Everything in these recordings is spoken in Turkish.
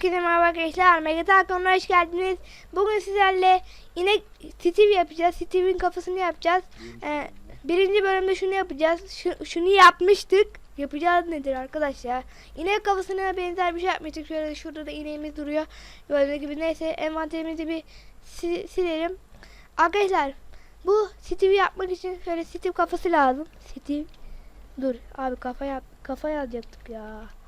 Herkese merhaba arkadaşlar. Megatal kanalına hoş geldiniz. Bugün sizlerle inek Steve yapacağız. Steve'in kafasını yapacağız. Ee, birinci bölümde şunu yapacağız. Şu- şunu yapmıştık. Yapacağız nedir arkadaşlar? İnek kafasına benzer bir şey yapmıştık. Şöyle şurada da ineğimiz duruyor. Gördüğünüz gibi neyse envanterimizi bir si- silelim. Arkadaşlar bu Steve yapmak için şöyle Steve kafası lazım. Steve Dur abi kafa yap kafa yazacaktık ya.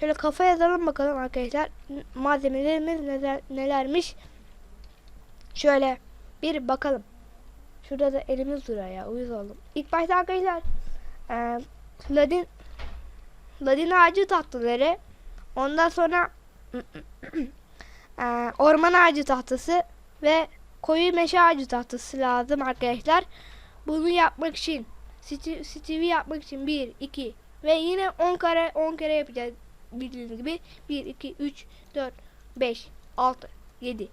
Şöyle kafa yazalım bakalım arkadaşlar. Malzemelerimiz neler, nelermiş. Şöyle bir bakalım. Şurada da elimiz duruyor ya. Uyuz oldum. İlk başta arkadaşlar eee ladin ladin ağacı tahtaları. Ondan sonra eee, orman ağacı tahtası ve koyu meşe ağacı tahtası lazım arkadaşlar. Bunu yapmak için Steve'i yapmak için 1, 2 ve yine 10 kare 10 kere yapacağız bildiğiniz gibi 1, 2, 3, 4, 5, 6, 7,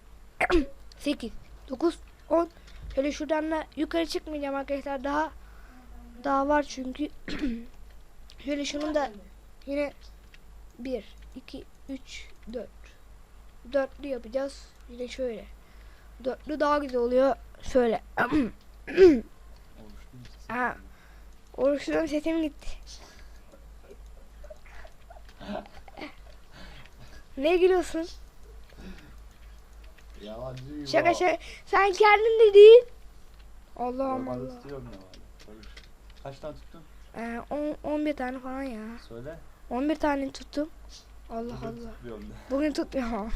8, 9, 10 Şöyle şuradan da yukarı çıkmayacağım arkadaşlar. Daha daha var çünkü. Şöyle şunu da yine 1, 2, 3, 4 dörtlü yapacağız. Yine şöyle. Dörtlü daha güzel oluyor. Şöyle. Ha. Oruçluğum sesim gitti. Ne gülüyorsun? Yalancı. Şaka şaka. Sen kendin de değil. Allah'ım Allah. Kaç tane tuttun? Ee, on, 11 tane falan ya. Söyle. 11 tane tuttum. Allah Bugün Allah. tutmuyorum. Bugün tutmuyor.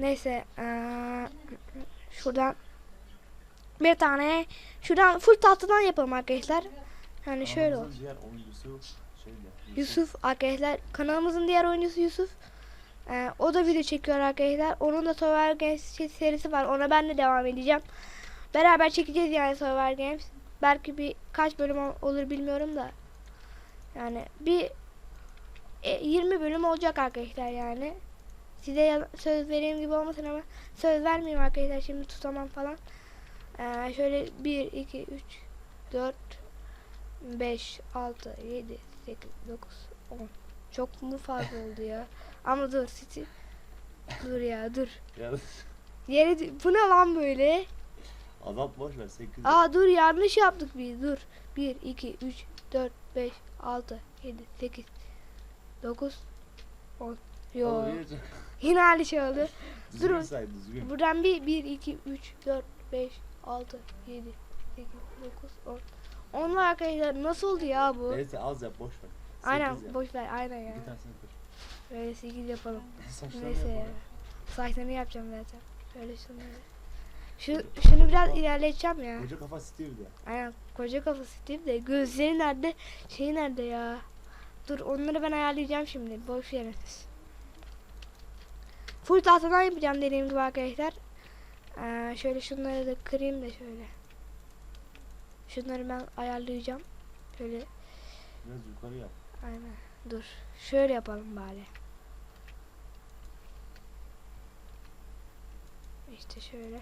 Neyse. ee, şuradan bir tane şuradan full tahtadan yapalım arkadaşlar. Yani şöyle olsun. Şeyde. Yusuf arkadaşlar kanalımızın diğer oyuncusu Yusuf. Ee, o da video çekiyor arkadaşlar. Onun da Survivor Games serisi var. Ona ben de devam edeceğim. Beraber çekeceğiz yani Survivor Games. Belki bir kaç bölüm ol- olur bilmiyorum da. Yani bir e, 20 bölüm olacak arkadaşlar yani. Size söz vereyim gibi olmasın ama söz vermeyeyim arkadaşlar şimdi tutamam falan. Ee, şöyle 1, 2, 3, 4, 5, 6, 7, 8, 9, 10. Çok mu fazla oldu ya? Ama dur City. Dur ya dur. Yere bu ne lan böyle? azalt boş ver 8. Aa dur yanlış yaptık biz dur. 1, 2, 3, 4, 5, 6, 7, 8, 9, 10. Yo. Yine aynı şey oldu. Düzgün. Buradan bir 1, 2, 3, 4, 5, 6, 7, 8, 9, 10. Onlar arkadaşlar nasıl oldu ya bu? Neyse az yap boş ver. Aynen yap. boş ver aynen ya. Bir tanesini kır. Böyle 8 yapalım. Saçlarını Neyse ya. yapalım. Saçlarını yapacağım zaten. Şöyle şunları. Şu, şunu biraz ilerleteceğim ya. Koca kafa Steve'di. Aynen koca kafası değil de gözleri nerede? Şey nerede ya? Dur onları ben ayarlayacağım şimdi. Boş siz. Full tahtadan yapacağım dediğim gibi arkadaşlar. Ee, şöyle şunları da kırayım da şöyle. Şunları ben ayarlayacağım. Şöyle Biraz yukarı yap. aynen. Dur. Şöyle yapalım bari. İşte şöyle.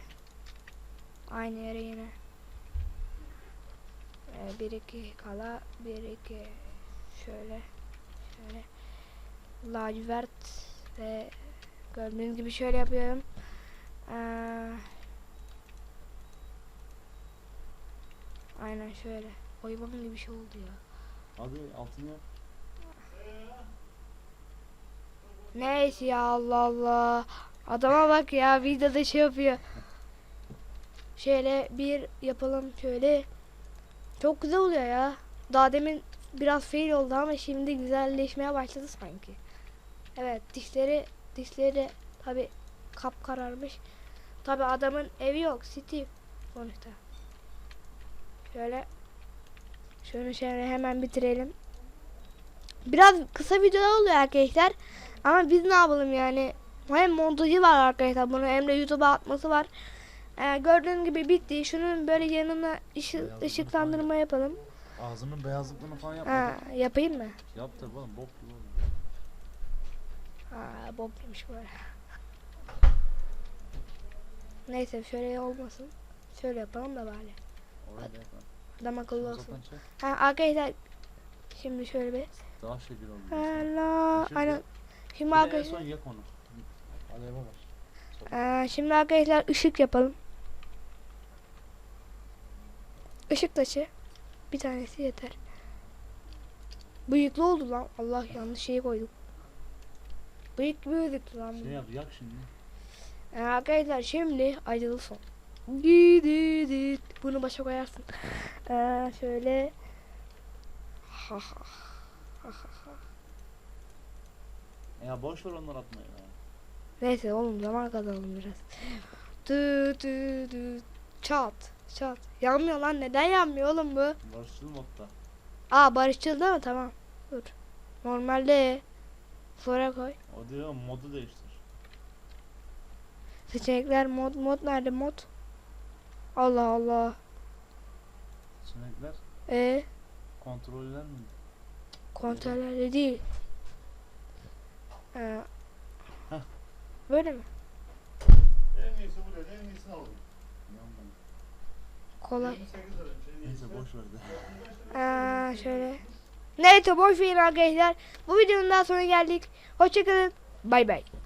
Aynı yere yine. Ee, bir iki kala bir iki şöyle şöyle lacivert ve gördüğünüz gibi şöyle yapıyorum. Ee, aynen şöyle. Hayvan gibi bir şey oldu ya. Hadi altını yap. Neyse ya Allah Allah. Adama bak ya videoda şey yapıyor. Şöyle bir yapalım şöyle. Çok güzel oluyor ya. Daha demin biraz fail oldu ama şimdi güzelleşmeye başladı sanki. Evet dişleri dişleri tabi kap kararmış. Tabi adamın evi yok. Steve sonuçta. Şöyle şunu şöyle hemen bitirelim. Biraz kısa videolar oluyor arkadaşlar. Ama biz ne yapalım yani? Hem montajı var arkadaşlar. Bunu hem de YouTube'a atması var. Ee, gördüğün gibi bitti. Şunun böyle yanına ışı, ışıklandırma yapalım. Ağzının beyazlıklarını falan yap. Ha, yapayım mı? Yap tabi oğlum bok gibi oldu. Ha, bokmuş böyle. Neyse şöyle olmasın. Şöyle yapalım da bari. Oraya da yapalım. Adam akıllı olsun. Ha, arkadaşlar şimdi şöyle bir. Daha şekil oldu. Hello. Aynen. Şimdi en arkadaşlar. son yak onu. Aleve var. Ee, şimdi arkadaşlar ışık yapalım. Işık taşı. Bir tanesi yeter. Bıyıklı oldu lan. Allah yanlış şeyi koydum. Bıyık gözüktü lan. Şey yap yak şimdi. Ee, arkadaşlar şimdi acılı son. Bunu başa koyarsın. Ee, şöyle. Ha ha. Ha ha ha. Ya boş ver onları atmayı ya. Neyse oğlum zaman kazanalım biraz. Dü dü dü. Çat. Çat. Yanmıyor lan. Neden yanmıyor oğlum bu? Barışçıl modda. Aa barışçıl değil mi? Tamam. Dur. Normalde sonra koy. O diyor modu değiştir. Seçenekler mod mod nerede mod? Allah Allah. Sinekler E kontroller mi? kontrollerde değil. Ee, Heh. böyle mi? En iyisi bu dedi, en iyisini aldım. Kolay. 28 lira. Neyse boş ver de. Aa, şöyle. Neyse boş verin arkadaşlar. Bu videonun daha sonra geldik. Hoşçakalın. Bay bay.